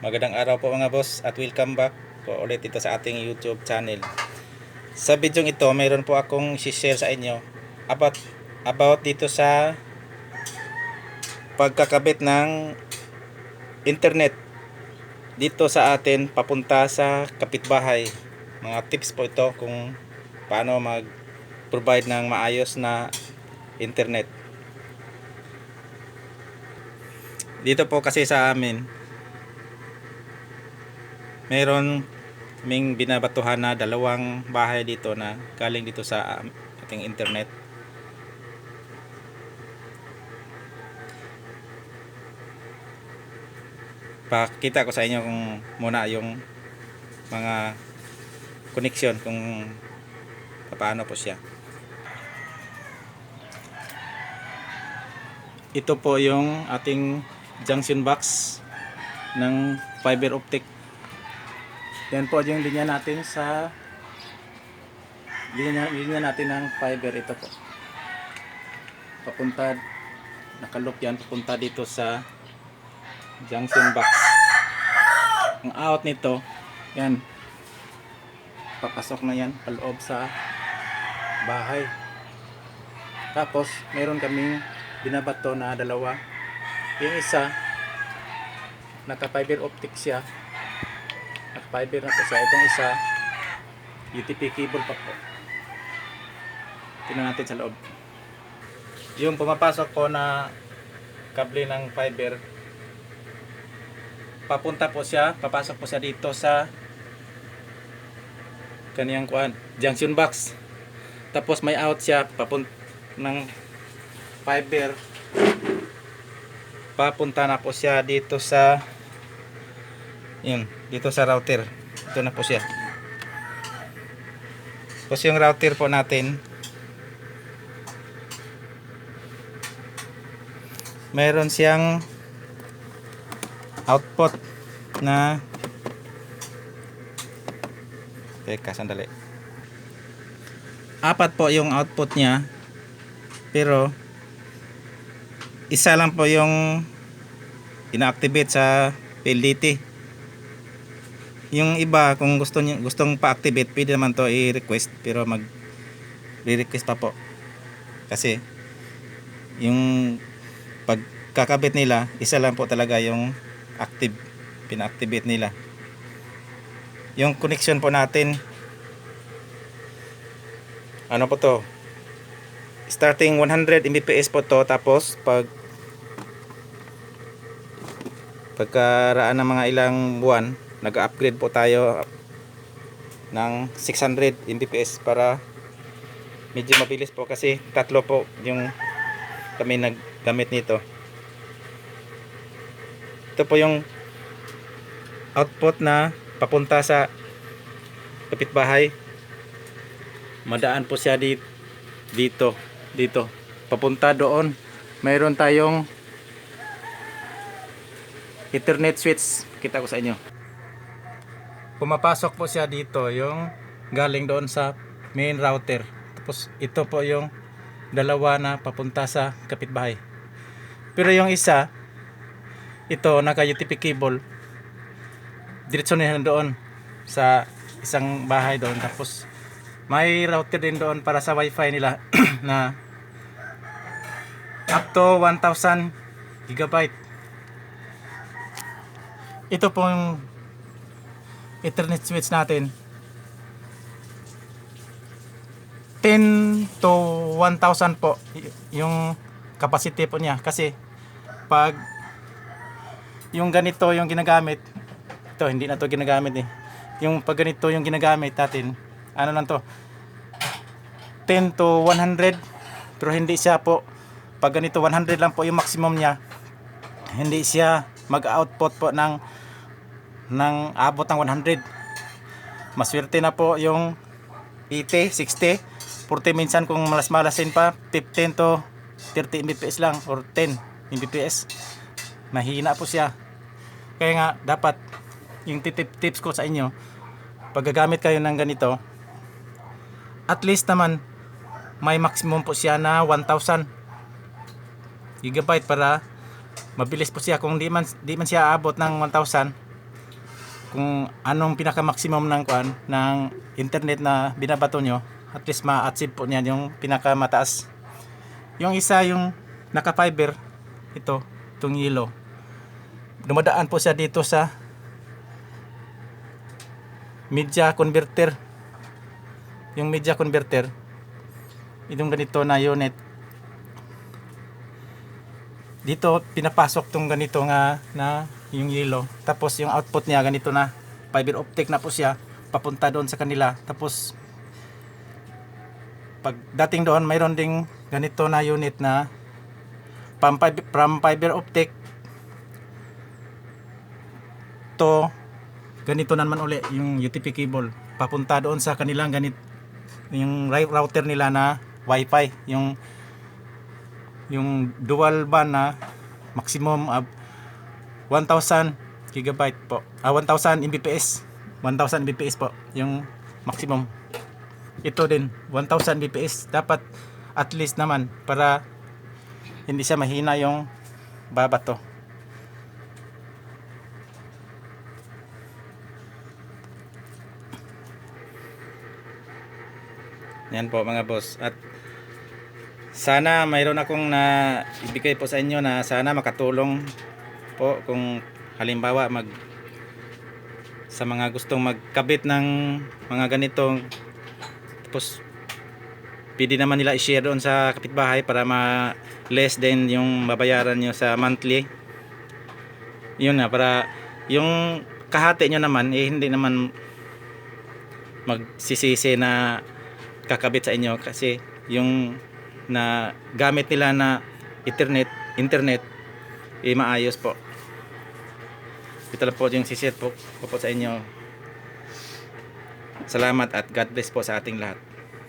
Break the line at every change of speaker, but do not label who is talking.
Magandang araw po mga boss at welcome back po ulit dito sa ating YouTube channel. Sa video ito, mayroon po akong share sa inyo about about dito sa pagkakabit ng internet dito sa atin papunta sa kapitbahay. Mga tips po ito kung paano mag-provide ng maayos na internet. Dito po kasi sa amin, meron ming binabatuhan na dalawang bahay dito na galing dito sa um, ating internet. Pakita ko sa inyo kung muna yung mga connection kung paano po siya. Ito po yung ating junction box ng fiber optic yan po yung linya natin sa linya, linya natin ng fiber ito po. Papunta nakaloop yan papunta dito sa junction box. Ang out nito, yan. Papasok na yan paloob sa bahay. Tapos meron kaming binabato na dalawa. Yung isa naka fiber optic siya fiber na po siya. Itong isa, UTP cable pa po. Tingnan natin sa loob. Yung pumapasok po na kable ng fiber, papunta po siya, papasok po siya dito sa kaniyang kuan, junction box. Tapos may out siya papunta ng fiber. Papunta na po siya dito sa yun, dito sa router. Ito na po siya. Tapos yung router po natin, meron siyang output na Teka, sandali. Apat po yung output niya. Pero isa lang po yung ina-activate sa PLDT yung iba kung gusto niyo gustong pa-activate pwede naman to i-request pero mag re-request pa po. Kasi yung pagkakabit nila isa lang po talaga yung active pina-activate nila. Yung connection po natin ano po to? Starting 100 Mbps po to tapos pag pagkaraan ng mga ilang buwan nag-upgrade po tayo ng 600 Mbps para medyo mabilis po kasi tatlo po yung kami naggamit nito. Ito po yung output na papunta sa kapitbahay. Madaan po siya di- dito dito. Papunta doon mayroon tayong ethernet switch. Kita ko sa inyo pumapasok po siya dito yung galing doon sa main router. Tapos ito po yung dalawa na papunta sa kapitbahay. Pero yung isa ito naka UTP cable. Diretso na doon sa isang bahay doon. Tapos may router din doon para sa wifi nila na up to 1000 gigabyte. Ito pong Ethernet switch natin. 10 to 1000 po yung capacity po niya. Kasi pag yung ganito yung ginagamit ito hindi na to ginagamit eh. Yung pag ganito yung ginagamit natin ano lang to? 10 to 100 pero hindi siya po pag ganito 100 lang po yung maximum niya hindi siya mag-output po ng ng abot ng 100 maswerte na po yung 80, 60 40 minsan kung malas-malasin pa 15 to 30 Mbps lang or 10 Mbps. Mahina po siya. Kaya nga dapat yung titip tips ko sa inyo pag gagamit kayo ng ganito at least naman may maximum po siya na 1000 gigabyte para mabilis po siya. Kung di man di man siya abot ng 1000 kung anong pinaka maximum ng kuan ng internet na binabato nyo at least ma-achieve po niyan yung pinaka mataas yung isa yung naka fiber ito itong yellow. Dumadaan po siya dito sa media converter. Yung media converter itong ganito na unit. Dito pinapasok tong ganito nga na yung yellow tapos yung output niya ganito na. Fiber optic na po siya papunta doon sa kanila. Tapos pag dating doon mayroon ding ganito na unit na from fiber, from fiber optic to ganito na naman uli yung UTP cable. Papunta doon sa kanilang ganit yung router nila na wifi. Yung yung dual band na maximum of 1000 gigabyte po. Ah 1000 Mbps. 1000 Mbps po yung maximum. Ito din 1000 Mbps. Dapat at least naman para hindi siya mahina yung babato yan po mga boss. At sana mayroon akong na ibigay po sa inyo na sana makatulong po kung halimbawa mag sa mga gustong magkabit ng mga ganitong tapos pwede naman nila i-share doon sa kapitbahay para ma less din yung babayaran nyo sa monthly. Yun na para yung kahati nyo naman eh hindi naman magsisisi na kakabit sa inyo kasi yung na gamit nila na internet internet eh maayos po ito lang po yung sisit po, po, po sa inyo. Salamat at God bless po sa ating lahat